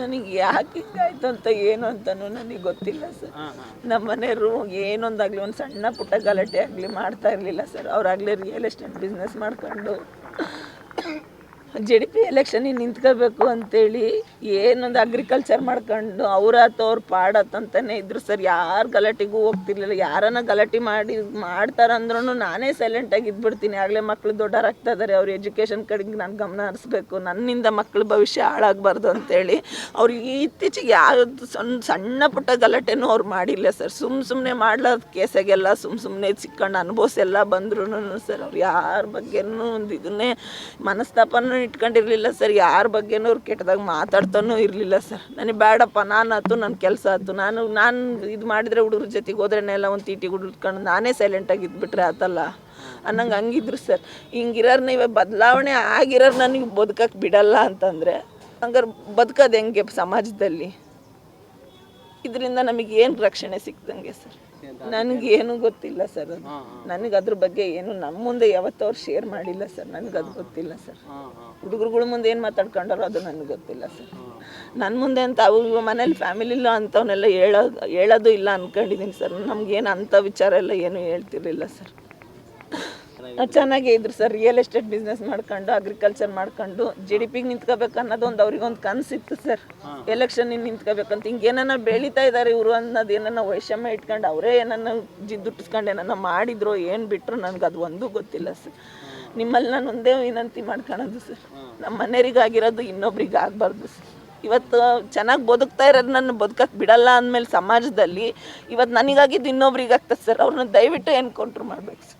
ನನಗೆ ಯಾಕೆ ಹಿಂಗಾಯ್ತು ಅಂತ ಏನು ಅಂತನೂ ನನಗೆ ಗೊತ್ತಿಲ್ಲ ಸರ್. ನಮ್ಮ ಮನೆಯವರು ಏನೊಂದಾಗಲಿ ಒಂದು ಸಣ್ಣ ಪುಟ್ಟ ಗಲಾಟೆ ಆಗಲಿ ಮಾಡ್ತಾ ಇರಲಿಲ್ಲ ಸರ್. ಅವ್ರಾಗಲೇ ರಿಯಲ್ ಎಸ್ಟೇಟ್ ಬಿಸ್ನೆಸ್ ಮಾಡ್ಕೊಂಡು. ಜೆ ಡಿ ಪಿ ಎಲೆಕ್ಷನಿಗೆ ನಿಂತ್ಕೋಬೇಕು ಅಂತೇಳಿ ಏನೊಂದು ಅಗ್ರಿಕಲ್ಚರ್ ಮಾಡ್ಕೊಂಡು ಅವ್ರಾತು ಅವ್ರ ಪಾಡತ್ತಂತಾನೆ ಇದ್ರು ಸರ್ ಯಾರು ಗಲಾಟೆಗೂ ಹೋಗ್ತಿರ್ಲಿಲ್ಲ. ಯಾರನ್ನ ಗಲಾಟೆ ಮಾಡಿ ಮಾಡ್ತಾರಂದ್ರೂ ನಾನೇ ಸೈಲೆಂಟಾಗಿ ಇದ್ಬಿಡ್ತೀನಿ. ಆಗಲೇ ಮಕ್ಕಳು ದೊಡ್ಡವರಾಗ್ತಾ ಇದ್ದಾರೆ ಅವ್ರ ಎಜುಕೇಷನ್ ಕಡೆಗೆ ನಾನು ಗಮನ ಹರಿಸ್ಬೇಕು. ನನ್ನಿಂದ ಮಕ್ಕಳ ಭವಿಷ್ಯ ಹಾಳಾಗಬಾರ್ದು ಅಂತೇಳಿ ಅವ್ರಿಗೆ ಇತ್ತೀಚೆಗೆ ಯಾವ್ದು ಸಣ್ಣ ಸಣ್ಣ ಪುಟ್ಟ ಗಲಾಟೆನೂ ಅವ್ರು ಮಾಡಿಲ್ಲ ಸರ್ ಸುಮ್ಮ ಸುಮ್ಮನೆ ಮಾಡ್ಲಾದ ಕೇಸಾಗೆಲ್ಲ ಸುಮ್ಮ ಸುಮ್ಮನೆ ಸಿಕ್ಕೊಂಡು ಅನುಭವಿಸೆಲ್ಲ ಬಂದ್ರು ಸರ್ ಅವ್ರು ಯಾರ ಬಗ್ಗೆನೂ ಒಂದು ಇದನ್ನೇ ಮನಸ್ತಾಪನೂ ಇಟ್ಕೊಂಡಿರ್ಲಿಲ್ಲ ಸರ್ ಯಾರ ಬಗ್ಗೆನೂ ಅವ್ರು ಕೆಟ್ಟದಾಗ ಮಾತಾಡ್ತಾನೂ ಇರಲಿಲ್ಲ ಸರ್ ನನಗೆ ಬೇಡಪ್ಪ ನಾನು ಆಯ್ತು ನನ್ನ ಕೆಲಸ ಆಯ್ತು ನಾನು ನಾನು ಇದು ಮಾಡಿದರೆ ಹುಡುಗ್ರ ಜೊತೆಗೆ ಹೋದ್ರೆನೆಲ್ಲ ಒಂದು ತೀಟಿ ಹುಡ್ಕೊಂಡು ನಾನೇ ಸೈಲೆಂಟಾಗಿ ಇದ್ಬಿಟ್ರೆ ಆತಲ್ಲ? ಅನ್ನಂಗೆ ಹಂಗಿದ್ರು ಸರ್ ಹಿಂಗಿರೋರ್ನ ಇವಾಗ ಬದಲಾವಣೆ ಆಗಿರೋರು ನನಗೆ ಬದುಕಕ್ಕೆ ಬಿಡಲ್ಲ ಅಂತಂದರೆ ಹಂಗಾರೆ ಬದುಕೋದು ಹೆಂಗೆ ಸಮಾಜದಲ್ಲಿ? ಇದರಿಂದ ನಮಗೆ ಏನು ರಕ್ಷಣೆ ಸಿಕ್ದಂಗೆ ಸರ್ ನನಗೇನು ಗೊತ್ತಿಲ್ಲ ಸರ್ ಅದು. ನನಗೆ ಅದ್ರ ಬಗ್ಗೆ ಏನು ನಮ್ಮ ಮುಂದೆ ಯಾವತ್ತೂ ಅವ್ರು ಶೇರ್ ಮಾಡಿಲ್ಲ ಸರ್. ನನಗೆ ಅದು ಗೊತ್ತಿಲ್ಲ ಸರ್. ಹುಡುಗರುಗಳ ಮುಂದೆ ಏನು ಮಾತಾಡ್ಕೊಂಡಾರೋ ಅದು ನನಗೆ ಗೊತ್ತಿಲ್ಲ ಸರ್. ನನ್ನ ಮುಂದೆ ಅಂತ ಅವು ಮನೇಲಿ ಫ್ಯಾಮಿಲಿಲ್ಲ ಅಂಥವನ್ನೆಲ್ಲ ಹೇಳೋ ಹೇಳೋದು ಇಲ್ಲ ಅಂದ್ಕೊಂಡಿದ್ದೀನಿ ಸರ್. ನಮ್ಗೇನು ಅಂಥ ವಿಚಾರ ಎಲ್ಲ ಏನು ಹೇಳ್ತಿರ್ಲಿಲ್ಲ ಸರ್. ಚೆನ್ನಾಗೇ ಇದ್ರು ಸರ್. ರಿಯಲ್ ಎಸ್ಟೇಟ್ ಬಿಸ್ನೆಸ್ ಮಾಡ್ಕೊಂಡು ಅಗ್ರಿಕಲ್ಚರ್ ಮಾಡ್ಕೊಂಡು ಜಿ ಡಿ ಪಿಗೆ ನಿಂತ್ಕೋಬೇಕು ಅನ್ನೋದು ಒಂದು ಅವ್ರಿಗೊಂದು ಕನಸಿತ್ತು ಸರ್. ಎಲೆಕ್ಷನ್ ನಿಂತ್ಕೋಬೇಕಂತ. ಹಿಂಗೆ ಏನನ್ನ ಬೆಳೀತಾ ಇದ್ದಾರೆ ಇವರು ಅನ್ನೋದು ಏನನ್ನ ವೈಷಮ್ಯ ಇಟ್ಕೊಂಡು ಅವರೇ ಏನನ್ನ ಜಿದ್ದುಟ್ಟಿಸ್ಕೊಂಡು ಏನನ್ನ ಮಾಡಿದ್ರು ಏನು ಬಿಟ್ಟರು ನನಗೆ ಅದು ಒಂದೂ ಗೊತ್ತಿಲ್ಲ ಸರ್. ನಿಮ್ಮಲ್ಲಿ ನಾನು ಒಂದೇ ವಿನಂತಿ ಮಾಡ್ಕೊಳೋದು ಸರ್. ನಮ್ಮ ಮನೆಯವರಿಗಾಗಿರೋದು ಇನ್ನೊಬ್ರಿಗೆ ಆಗಬಾರ್ದು ಸರ್. ಇವತ್ತು ಚೆನ್ನಾಗಿ ಬದುಕ್ತಾ ಇರೋದು ನನ್ನ ಬದುಕಕ್ಕೆ ಬಿಡಲ್ಲ ಅಂದಮೇಲೆ ಸಮಾಜದಲ್ಲಿ ಇವತ್ತು ನನಗಾಗಿದ್ದು ಇನ್ನೊಬ್ರಿಗೆ ಆಗ್ತದೆ ಸರ್. ಅವ್ರನ್ನ ದಯವಿಟ್ಟು ಎನ್ಕೌಂಟ್ರ್ ಮಾಡ್ಬೇಕು ಸರ್?